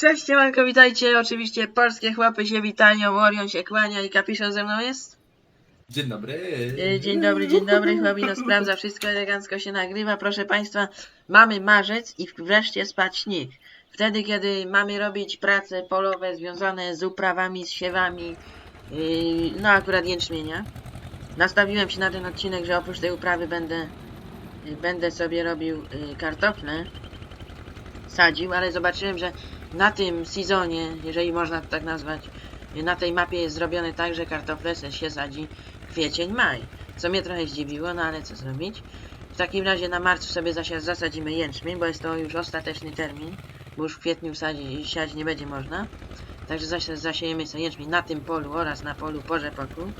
Cześć, siemanko, witajcie. Oczywiście polskie chłopy się witają, Orion się kłania i kapiszon ze mną jest. Dzień dobry. Y, Dzień dobry, dzień dobry, chłopino sprawdza, wszystko elegancko się nagrywa. Proszę Państwa, mamy marzec i wreszcie spać śnieg. Wtedy, kiedy mamy robić prace polowe związane z uprawami, z siewami, yy, no akurat jęczmienia. Nastawiłem się na ten odcinek, że oprócz tej uprawy będę, będę sobie robił yy, kartofle, sadził, ale zobaczyłem, że na tym sezonie, jeżeli można to tak nazwać, na tej mapie jest zrobione tak, że kartofle się sadzi kwiecień, maj. Co mnie trochę zdziwiło, no ale co zrobić? W takim razie na marcu sobie zasadzimy jęczmień, bo jest to już ostateczny termin, bo już w kwietniu sadzi, siać nie będzie można. Także zaś, zasiejemy sobie jęczmień na tym polu oraz na polu po rzepaku.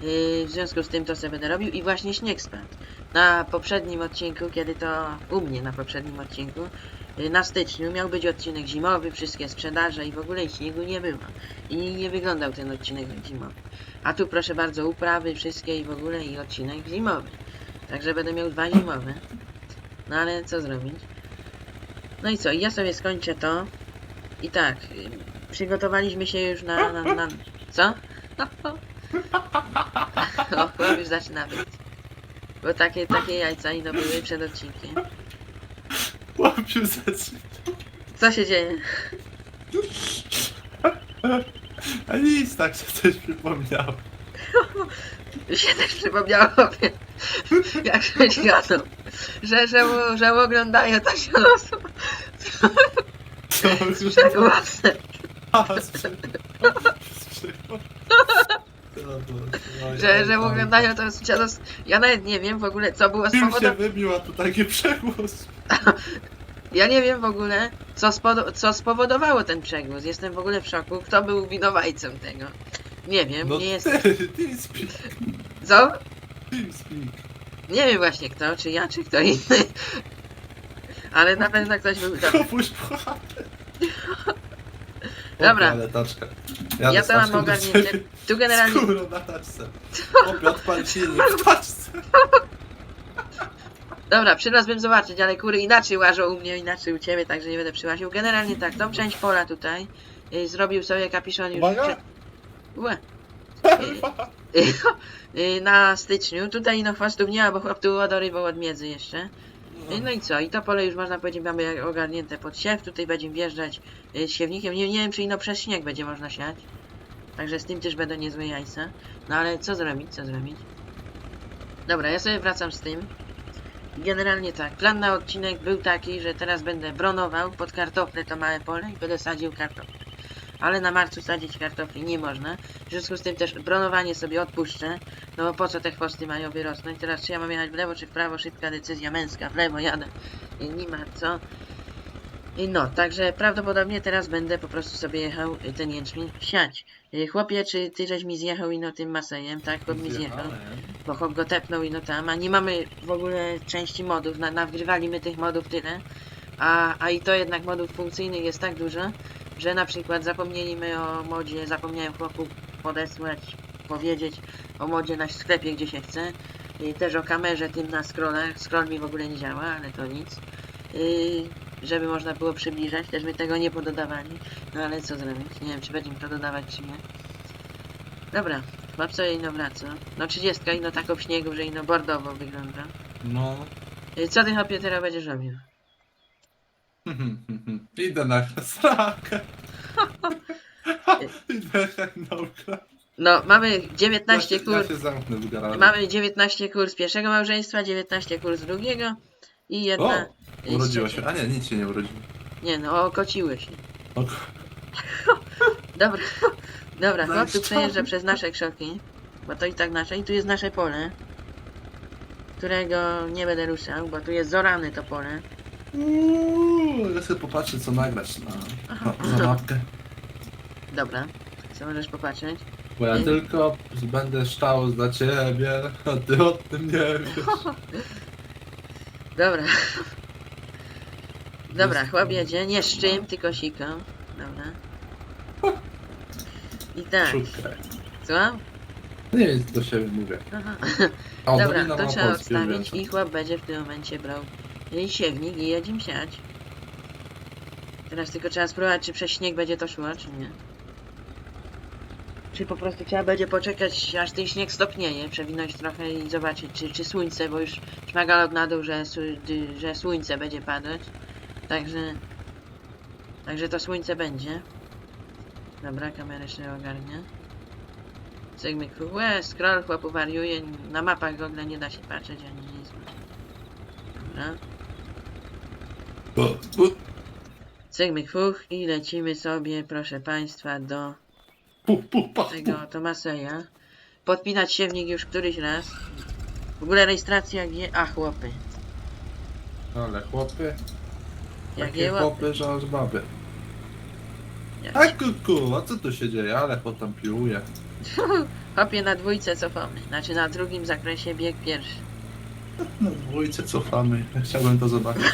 Yy, w związku z tym to sobie będę robił i właśnie śnieg spadł. Na poprzednim odcinku, kiedy to u mnie na poprzednim odcinku, na styczniu miał być odcinek zimowy, wszystkie sprzedaże i w ogóle śniegu nie było. I nie wyglądał ten odcinek zimowy. A tu proszę bardzo uprawy wszystkie i w ogóle i odcinek zimowy. Także będę miał dwa zimowe. No ale co zrobić? No i co? I ja sobie skończę to. I tak, y, przygotowaliśmy się już na... na, na co? O, już zaczyna być. Bo takie, takie jajca ino były przed odcinkiem. Chłopciu zaczyna. Co się dzieje? A nic, tak się coś przypomniało. Mi się też przypomniało, jak żeś gadał, że, że, że oglądają to się losu. Co? Sprzęt. Sprzęt. Że, że oglądają to jest Ja nawet nie wiem w ogóle co było Film się spowodowane. wybił, a tu taki przegłos. Ja nie wiem w ogóle co, spodo- co spowodowało ten przegłos. Jestem w ogóle w szoku. Kto był winowajcą tego? Nie wiem, No nie jest. ty, TeamSpeak. Co? TeamSpeak. Nie wiem właśnie kto, czy ja, czy kto inny. Ale na pewno ktoś był. Dobra, Kopuś. Dobra. Ale taczka. Ja to mam ogarnięte. Tu generalnie. Skórą na taczce. Obiad pan silnik w taczce. Dobra, przylazłbym zobaczyć, ale kury inaczej łażą u mnie, inaczej u ciebie, także nie będę przyłaził. Generalnie tak, tą część pola tutaj y, zrobił sobie kapiszon już Uwaga. przed... Łe. Y, y, na styczniu. Tutaj no chwastów nie ma, bo chłop tu odorywał od miedzy jeszcze. Y, No i co? I to pole już można powiedzieć mamy jak ogarnięte pod siew. Tutaj będziemy wjeżdżać y, z siewnikiem. Nie, nie wiem czy ino przez śnieg będzie można siać. Także z tym też będą niezłe jajca. No ale co zrobić, co zrobić? Dobra, ja sobie wracam z tym. Generalnie tak, plan na odcinek był taki, że teraz będę bronował pod kartofle to małe pole i będę sadził kartofle. Ale na marcu sadzić kartofli nie można. W związku z tym też bronowanie sobie odpuszczę. No bo po co te chwosty mają wyrosnąć? Teraz czy ja mam jechać w lewo czy w prawo? Szybka decyzja męska. W lewo jadę. Nie ma co. I no, także prawdopodobnie teraz będę po prostu sobie jechał y, ten jęczmień siać. Y, Chłopie, czy ty żeś mi zjechał ino tym masejem? Tak, chłop mi zjechał bo chłop go tepnął i no tam, a nie mamy w ogóle części modów, na, nawgrywali my tych modów tyle, a, a i to jednak modów funkcyjnych jest tak dużo, że na przykład zapomnieliśmy o modzie, zapomniałem chłopu podesłać, powiedzieć o modzie na sklepie, gdzie się chce, i też o kamerze tym na scrollach, scroll mi w ogóle nie działa, ale to nic, yy, żeby można było przybliżać, też my tego nie pododawali, no ale co zrobić, nie wiem czy będziemy to dodawać czy nie. Dobra, Babcia ino wraca. No 30 ino tak w śniegu, że ino bordowo wygląda. No. Y, Co ty chłopie teraz będziesz robił? Idę na srakę. Idę jak nauka. No, mamy 19 ja się, kur. Ja się zamknę w garażu. Mamy 19 kur z pierwszego małżeństwa, 19 kur z drugiego i jedna. O! trzeciego. się. A nie, nic się nie urodziło. Nie no, okociły się. O, Dobra, dobra, No chłop tu co? przejeżdża przez nasze krzoki, bo to i tak nasze, i tu jest nasze pole, którego nie będę ruszał, bo tu jest zorane to pole. Uuu, ja sobie popatrzę co nagrać na, na, na mapkę. Dobra, co możesz popatrzeć? Bo ja tylko będę szczał dla ciebie, a ty o tym nie wiesz. Dobra. Dobra, chłop jedzie, nie z czym, tylko siką. Dobra. I tak, Szutka. co? Nie wiem, do siebie mówię. Aha. O, Dobra, Dolina to trzeba odstawić i chłop będzie w tym momencie brał jej siewnik i jedziemy siać. Teraz tylko trzeba spróbować, czy przez śnieg będzie to szło, czy nie. Czy po prostu trzeba będzie poczekać, aż ten śnieg stopnieje, przewinąć trochę i zobaczyć, czy, czy słońce, bo już szmagalot na dół, że, że słońce będzie padać. Także... Także to słońce będzie. Dobra, kamerę sobie ogarnia. Cygmy Łe, scroll chłopu wariuje, na mapach w ogóle nie da się patrzeć ani nic. Dobra. Cygmy fuch i lecimy sobie, proszę państwa, do pu, pu, pa, pu. tego Tomaseja. Podpinać siewnik już któryś raz. W ogóle rejestracja G... A, chłopy. Ale chłopy, Jak takie je łapy. chłopy, że aż baby. Jak A kuku, a co tu się dzieje? Ale chłop tam piłuje. Hopie na dwójce cofamy. Znaczy na drugim zakresie bieg pierwszy. Na dwójce cofamy. Chciałbym to zobaczyć.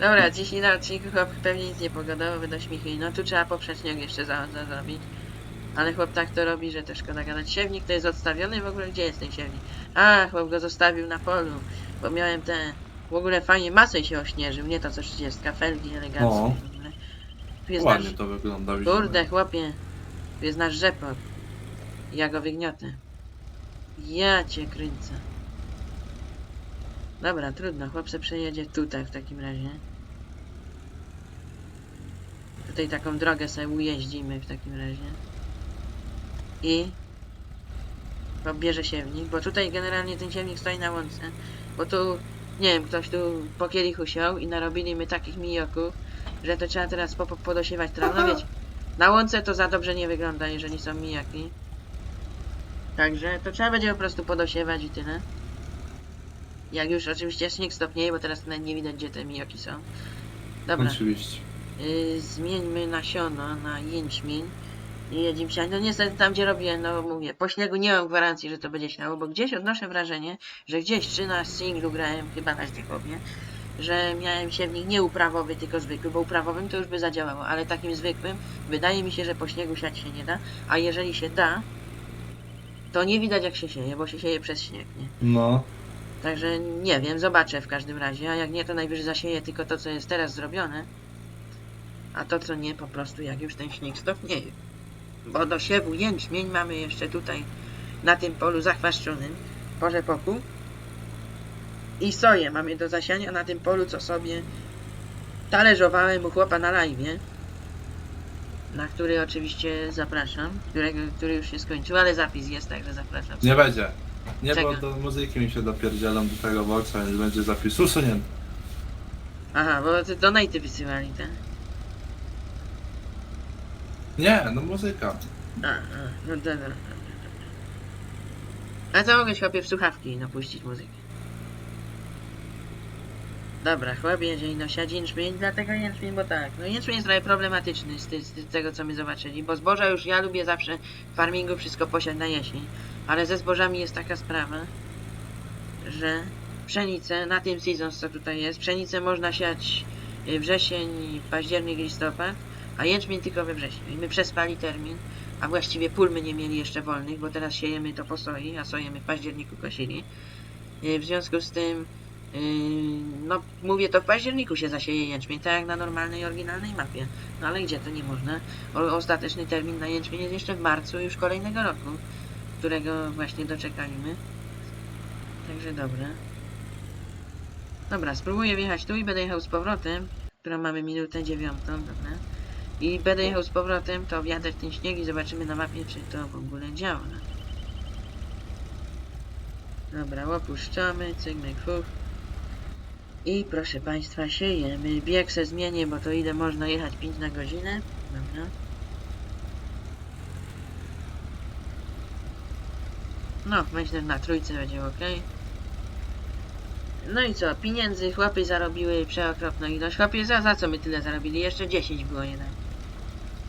Dobra, dzisiaj na odcinku chłop pewnie nic nie pogadował, będą śmichy. No tu trzeba poprzeć śnieg jeszcze za, za zrobić. Ale chłop tak to robi, że to szkoda gadać. Siewnik to jest odstawiony w ogóle? Gdzie jest ten siewnik? A, chłop go zostawił na polu. Bo miałem te... W ogóle fajnie masę się ośnieżył, nie to co 30, felgi eleganckie. O. ogóle. Tu jest nasz... Ładnie to wygląda. Kurde, chłopie. Tu jest nasz rzepot. Ja go wygniotę. Ja cię kręcę. Dobra, trudno. Chłop se przejedzie tutaj w takim razie. Tutaj taką drogę sobie ujeździmy w takim razie. I chłop bierze siewnik, bo tutaj generalnie ten siewnik stoi na łące. Bo tu, nie wiem, ktoś tu po kielichu siął i narobili my takich mijoków, że to trzeba teraz po, po, podosiewać trawę. No wiecie, na łące to za dobrze nie wygląda, jeżeli są mijaki. Także to trzeba będzie po prostu podosiewać i tyle. Jak już oczywiście śnieg stopnieje, bo teraz nawet nie widać gdzie te mijaki są. Dobra, Oczywiście. yy, zmieńmy nasiono na jęczmień. I jedzimy się. No niestety tam gdzie robię, no mówię, po śniegu nie mam gwarancji, że to będzie śniało, bo gdzieś odnoszę wrażenie, że gdzieś czy na singlu grałem, chyba na Zdychownie, że miałem siewnik nie uprawowy, tylko zwykły, bo uprawowym to już by zadziałało, ale takim zwykłym wydaje mi się, że po śniegu siać się nie da, a jeżeli się da, to nie widać jak się sieje, bo się sieje przez śnieg, nie? No. Także nie wiem, zobaczę w każdym razie, a jak nie, to najwyżej zasieję tylko to, co jest teraz zrobione, a to, co nie, po prostu jak już ten śnieg stopnieje. Bo do siewu jęczmień mamy jeszcze tutaj na tym polu zachwaszczonym, po rzepoku. I soję mamy do zasiania na tym polu, co sobie talerzowałem u chłopa na live, na który oczywiście zapraszam, którego, który już się skończył, ale zapis jest, także zapraszam. Nie będzie. Nie, Czego? bo do muzyki mi się dopierdzielam do tego boxa, więc będzie zapis usunięty. Aha, bo to donaty wysyłali, tak? Nie, no muzyka. A, a, no dobra. dobra, dobra. A to mogę chłopie w słuchawki napuścić muzykę. Dobra, chłopie, jeżeli no siadzi jęczmień, dlatego jęczmień, bo tak, no jęczmień jest trochę problematyczny z, ty, z tego, co my zobaczyli, bo zboża już ja lubię zawsze w farmingu wszystko posiać na jesień, ale ze zbożami jest taka sprawa, że pszenicę, na tym season, co tutaj jest, pszenicę można siać y, wrzesień, październik, listopad, a jęczmień tylko we wrześniu. I my przespali termin, a właściwie pól my nie mieli jeszcze wolnych, bo teraz siejemy to po soi, a sojemy w październiku kosili. Y, W związku z tym, no mówię, to w październiku się zasieje jęczmień, tak jak na normalnej, oryginalnej mapie. No ale gdzie to nie można? O, ostateczny termin na jęczmień jest jeszcze w marcu już kolejnego roku, którego właśnie doczekaliśmy. Także dobra. Dobra, spróbuję wjechać tu i będę jechał z powrotem, którą mamy minutę dziewiątą, dobra. I będę jechał z powrotem, to wjadę w ten śnieg i zobaczymy na mapie, czy to w ogóle działa. Dobra, opuszczamy, cygmek fuch. I proszę Państwa, siejemy. Bieg se zmienię, bo to ile można jechać 5 na godzinę. Dobra. No, myślę, że na trójce będzie ok. No i co, pieniędzy chłopy zarobiły przeokropną ilość. Chłopie, za, za co my tyle zarobili? Jeszcze 10 było jednak.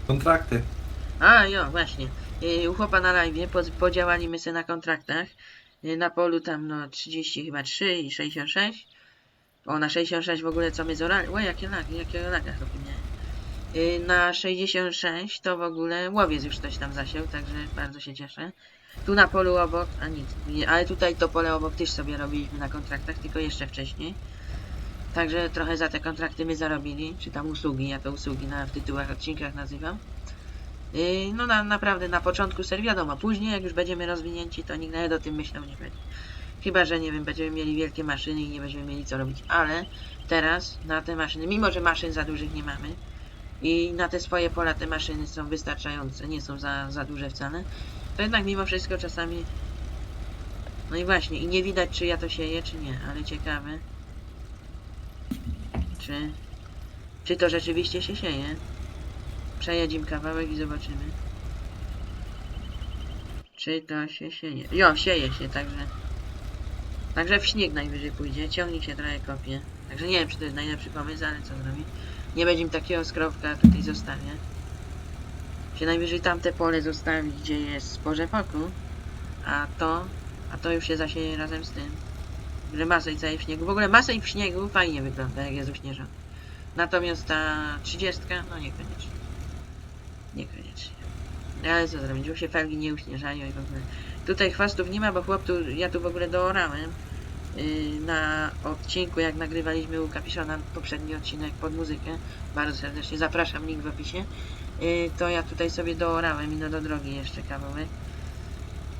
Kontrakty. A, jo, właśnie. Yy, U chłopa na live po, podziałali my se na kontraktach. Yy, Na polu tam no 30 chyba 3 i 66. O, na 66 w ogóle co my zorali. O, jakie lagi, jakie laga chłopie miałem. Yy, Na 66 to w ogóle łowiec już coś tam zasiał, także bardzo się cieszę. Tu na polu obok, a nic, nie, ale tutaj to pole obok też sobie robiliśmy na kontraktach, tylko jeszcze wcześniej. Także trochę za te kontrakty my zarobili, czy tam usługi, ja to usługi na, w tytułach odcinkach nazywam. Yy, no na, naprawdę na początku ser wiadomo, później jak już będziemy rozwinięci, to nikt nawet o tym myślał nie będzie. Chyba, że nie wiem, będziemy mieli wielkie maszyny i nie będziemy mieli co robić, ale teraz na te maszyny, mimo że maszyn za dużych nie mamy i na te swoje pola te maszyny są wystarczające, nie są za, za duże wcale, to jednak mimo wszystko czasami no i właśnie, i nie widać czy ja to sieję, czy nie, ale ciekawe. Czy, czy to rzeczywiście się sieje? Przejedziemy kawałek i zobaczymy. Czy to się sieje? Jo, sieje się, także... Także w śnieg najwyżej pójdzie, ciągnik się trochę kopie. Także nie wiem, czy to jest najlepszy pomysł, ale co zrobić. Nie będzie mi takiego skrowka tutaj zostawię. Się najwyżej tamte pole zostawi, gdzie jest sporze poku. A to, a to już się zasieje razem z tym. Że masę i całej w śniegu. W ogóle masę i w śniegu fajnie wygląda, jak jest uśnieżona. Natomiast ta 30, no niekoniecznie. Niekoniecznie. Ale co zrobić, już się felgi nie uśnieżają i w ogóle. Tutaj chwastów nie ma, bo chłop tu, ja tu w ogóle doorałem na odcinku, jak nagrywaliśmy u Kapiszona poprzedni odcinek pod muzykę. Bardzo serdecznie zapraszam, link w opisie. Yy, to ja tutaj sobie doorałem i no do drogi jeszcze kawałek.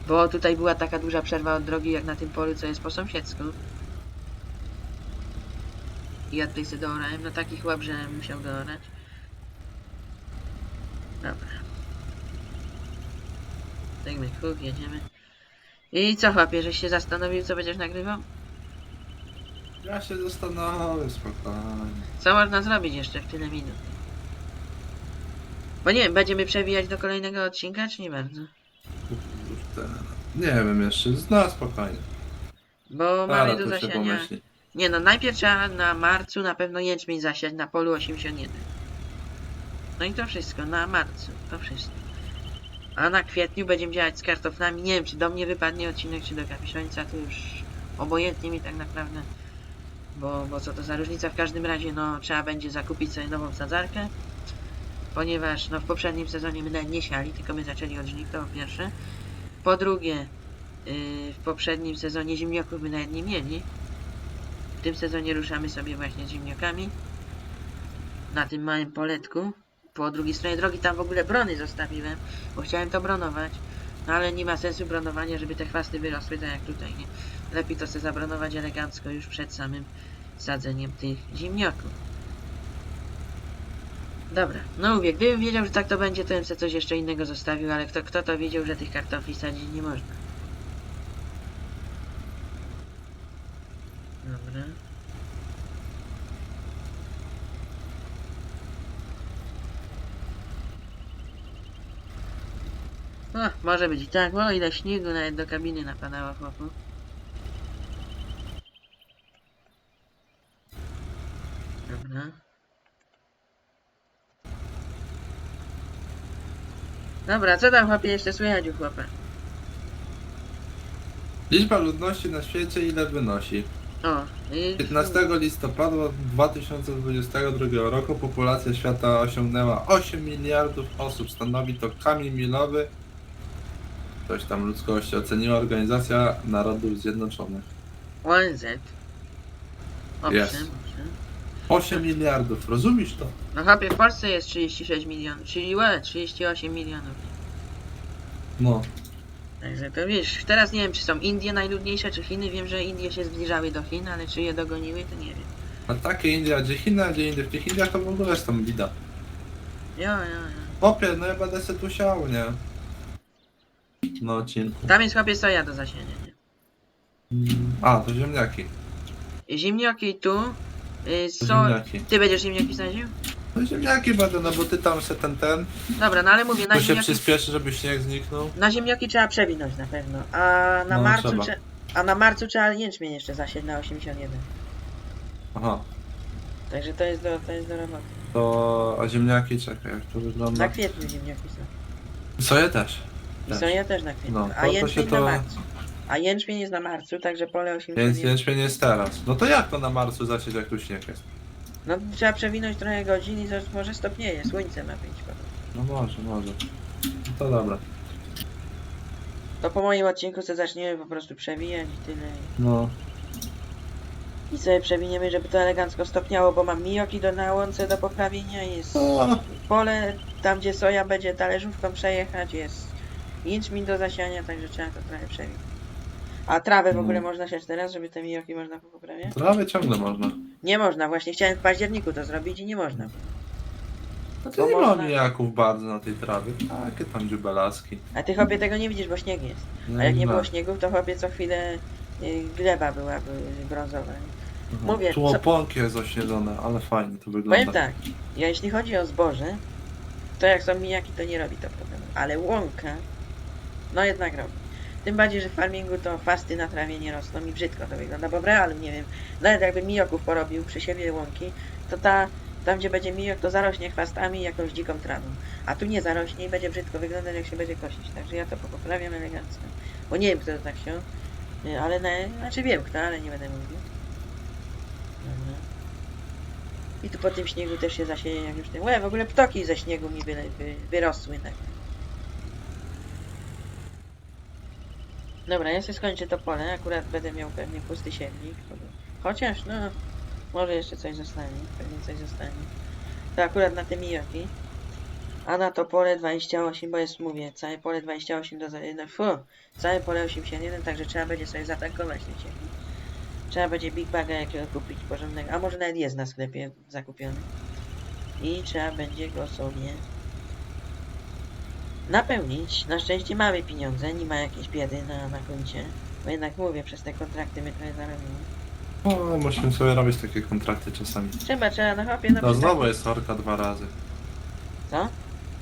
Bo tutaj była taka duża przerwa od drogi, jak na tym polu, co jest po sąsiedzku. I ja tutaj sobie doorałem, no taki chłop, że musiał doorać. Dobra. Tak my jedziemy. I co chłopie, żeś się zastanowił, co będziesz nagrywał? Ja się zastanowię spokojnie. Co można zrobić jeszcze w tyle minut? Bo nie wiem, będziemy przewijać do kolejnego odcinka, czy nie bardzo? Kurde. Nie wiem jeszcze, no spokojnie. Bo mamy do to się zasiania... pomyśli. Nie no, najpierw trzeba na marcu na pewno jęczmień zasiać na polu 81. No i to wszystko, na marcu, to wszystko. A na kwietniu będziemy działać z kartoflami. Nie wiem, czy do mnie wypadnie odcinek, czy do kapiszońca, to już obojętnie mi tak naprawdę. Bo, bo co to za różnica, w każdym razie no trzeba będzie zakupić sobie nową sadzarkę. Ponieważ no w poprzednim sezonie my nie siali, tylko my zaczęli od żniw, to po pierwsze. Po drugie, yy, w poprzednim sezonie ziemniaków my nawet nie mieli. W tym sezonie ruszamy sobie właśnie z ziemniakami. Na tym małym poletku. Po drugiej stronie drogi tam w ogóle brony zostawiłem, bo chciałem to bronować. No ale nie ma sensu bronowania, żeby te chwasty wyrosły tak jak tutaj, nie? Lepiej to sobie zabronować elegancko już przed samym sadzeniem tych ziemniaków. Dobra, no mówię, gdybym wiedział, że tak to będzie, to bym sobie coś jeszcze innego zostawił, ale kto, kto to wiedział, że tych kartofli sadzić nie można. Dobra. O, może być tak, o ile śniegu nawet do kabiny napadało chłopu. Dobra. Dobra, co tam chłopie jeszcze słychać u chłopa? Liczba ludności na świecie ile wynosi? O, i... 15 listopada 2022 roku populacja świata osiągnęła 8 miliardów osób. Stanowi to kamień milowy. Coś tam ludzkości oceniła Organizacja Narodów Zjednoczonych. ONZ. Owszem, Jest. owszem. 8 miliardów, rozumiesz to? No chłopie, w Polsce jest 36 milionów, czyli łe, 38 milionów. No. Także to wiesz, teraz nie wiem, czy są Indie najludniejsze, czy Chiny. Wiem, że Indie się zbliżały do Chin, ale czy je dogoniły, to nie wiem. A takie Indie, a gdzie Chiny, a gdzie Indie? W tych Indiach to w ogóle jest tam bida. Jo, jo, jo. Popie, no ja będę se tu siał, nie? No odcinku. Tam jest chłopie soja do zasienia, nie? A, to ziemniaki. Ziemnioki tu, y, so... ziemniaki. Ty będziesz ziemniaki sadził? No ziemniaki będę, no bo ty tam se ten, ten. Dobra, no ale mówię, na To się ziemniaki... przyspieszy, żeby śnieg zniknął. Na ziemniaki trzeba przewinąć na pewno, a na No, marcu trzeba. trze... A na marcu trzeba jęczmień jeszcze zasieć na 81. Aha. Także to jest do, to jest do roboty. To, a ziemniaki, czekaj, jak to wygląda? Na kwietniu ziemniaki są. Soję też. I soja też na kwietniu, No, a to- to jęczmień się na to- marcu. A jęczmień jest na marcu, także pole Więc 81. jęczmień jest teraz. No to jak to na marcu zacząć, jak tu śnieg jest? No trzeba przewinąć trochę godzin i może stopnieje, słońce ma być potem. No może, może. No to dobra. To po moim odcinku co zaczniemy po prostu przewijać i tyle. No. I sobie przewiniemy, żeby to elegancko stopniało, bo mam mijoki do na łące do poprawienia, jest O, pole, tam gdzie soja będzie talerzówką przejechać, jest jęczmień do zasiania, także trzeba to trochę przewinąć. A trawę w No. ogóle można siać teraz, żeby te mijoki można poprawiać? Trawę ciągle można. Nie można, właśnie chciałem w październiku to zrobić i nie można. No to nie ma można. mijaków bardzo na tej trawie. Takie tam dziubelaski. A ty chłopie tego nie widzisz, bo śnieg jest. No A jak i nie było śniegu, to chłopie co chwilę y, gleba byłaby brązowa. Mhm. mówię, Tu co- oponki jest ośnieżone, ale fajnie to wygląda. Powiem tak, ja jeśli chodzi o zboże, to jak są mijaki, to nie robi to problemu. Ale łąka, no jednak robi. Tym bardziej, że w farmingu to fasty na trawie nie rosną i brzydko to wygląda, bo w realu, nie wiem, nawet jakby mijoków porobił przy siebie łąki, to ta, tam gdzie będzie mijok, to zarośnie chwastami i jakąś dziką trawą. A tu nie zarośnie i będzie brzydko wyglądać, jak się będzie kosić. Także ja to poprawiam elegancko. Bo nie wiem, kto to tak się, y, ale na, znaczy wiem kto, ale nie będę mówił. I tu po tym śniegu też się zasieje jak już ten. Łe, w ogóle ptoki ze śniegu mi wyrosły nagle. Dobra, ja sobie skończę to pole, akurat będę miał pewnie pusty siewnik. Chociaż, no, może jeszcze coś zostanie, pewnie coś zostanie. To akurat na te mijoki. A na to pole 28, bo jest, mówię, całe pole 28 do za- no, fu, całe pole 81, także trzeba będzie sobie zatankować ten siewnik. Trzeba będzie Big Baga jakiego kupić porządnego, a może nawet jest na sklepie zakupiony. I trzeba będzie go sobie napełnić. Na szczęście mamy pieniądze, nie ma jakiejś biedy na, na koncie. Bo jednak mówię, przez te kontrakty my trochę zarobimy. O, musimy sobie robić takie kontrakty czasami. Trzeba, trzeba na chłopie No znowu jest orka dwa razy. Co?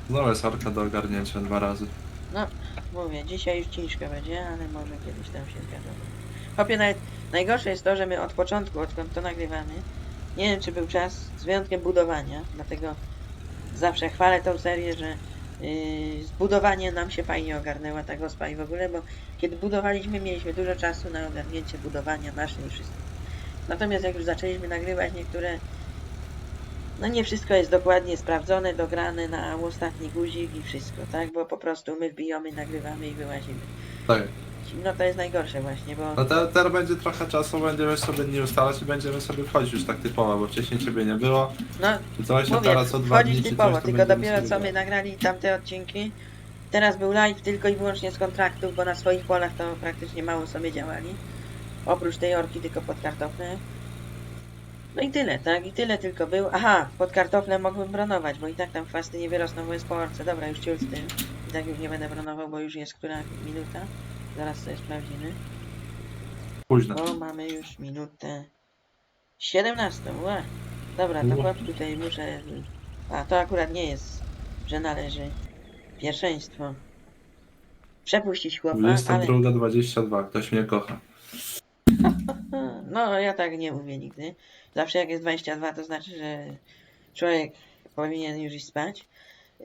Znowu jest orka do ogarnięcia dwa razy. Mówię, dzisiaj już ciężko będzie, ale może kiedyś tam się zgadzamy. Chłopie, nawet najgorsze jest to, że my od początku, odkąd to nagrywamy, nie wiem czy był czas, z wyjątkiem budowania, dlatego zawsze chwalę tą serię, że yy, zbudowanie nam się fajnie ogarnęła ta gospa i w ogóle, bo kiedy budowaliśmy, mieliśmy dużo czasu na ogarnięcie budowania maszyn i wszystko. Natomiast jak już zaczęliśmy nagrywać niektóre no nie wszystko jest dokładnie sprawdzone, dograne na ostatni guzik i wszystko, tak? Bo po prostu my wbijamy, nagrywamy i wyłazimy. Tak. No to jest najgorsze właśnie, bo No te, teraz będzie trochę czasu, będziemy sobie nie ustalać i będziemy sobie wchodzić już tak typowo, bo wcześniej ciebie nie było. no Czy coś, a mówię, teraz dwa dni czy typowo, coś, to tylko będziemy dopiero co my grać. nagrali tamte odcinki. Teraz był live tylko i wyłącznie z kontraktów, bo na swoich polach to praktycznie mało sobie działali. Oprócz tej orki tylko pod kartofle. No i tyle, tak? I tyle tylko był. Aha, pod kartofle mogłem bronować, bo i tak tam chwasty nie wyrosną, bo jest po orce. Dobra, już ciul z tym. I tak już nie będę bronował, bo już jest która minuta. Zaraz sobie sprawdzimy. Późno. Bo mamy już minutę 17. Ła. Dobra, to chłop tutaj muszę. A to akurat nie jest, że należy pierwszeństwo. Przepuścić chłopa, ale. 22, 22, ktoś mnie kocha. No, ja tak nie mówię nigdy. Zawsze jak jest 22, to znaczy, że człowiek powinien już iść spać.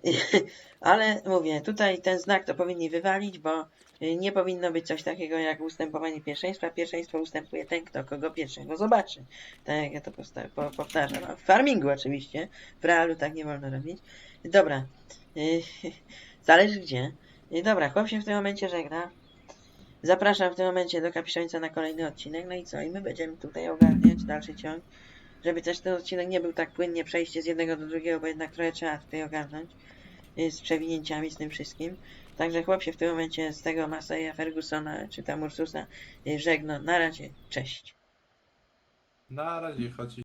Ale mówię, tutaj ten znak to powinni wywalić, bo nie powinno być coś takiego jak ustępowanie pierwszeństwa. Pierwszeństwo ustępuje ten, kto kogo pierwszego zobaczy. Tak jak ja to po, powtarzam. W farmingu oczywiście. W realu tak nie wolno robić. Dobra. Zależy gdzie. Dobra, chłop się w tym momencie żegna. Zapraszam w tym momencie do Kapiszońca na kolejny odcinek. No i co? I my będziemy tutaj ogarniać dalszy ciąg. Żeby też ten odcinek nie był tak płynnie przejście z jednego do drugiego, bo jednak trochę trzeba tutaj ogarnąć. y, Z przewinięciami, z tym wszystkim. Także chłop się w tym momencie z tego Maseja Fergusona czy tam Ursusa y, żegna. Na razie, cześć. Na razie chodzi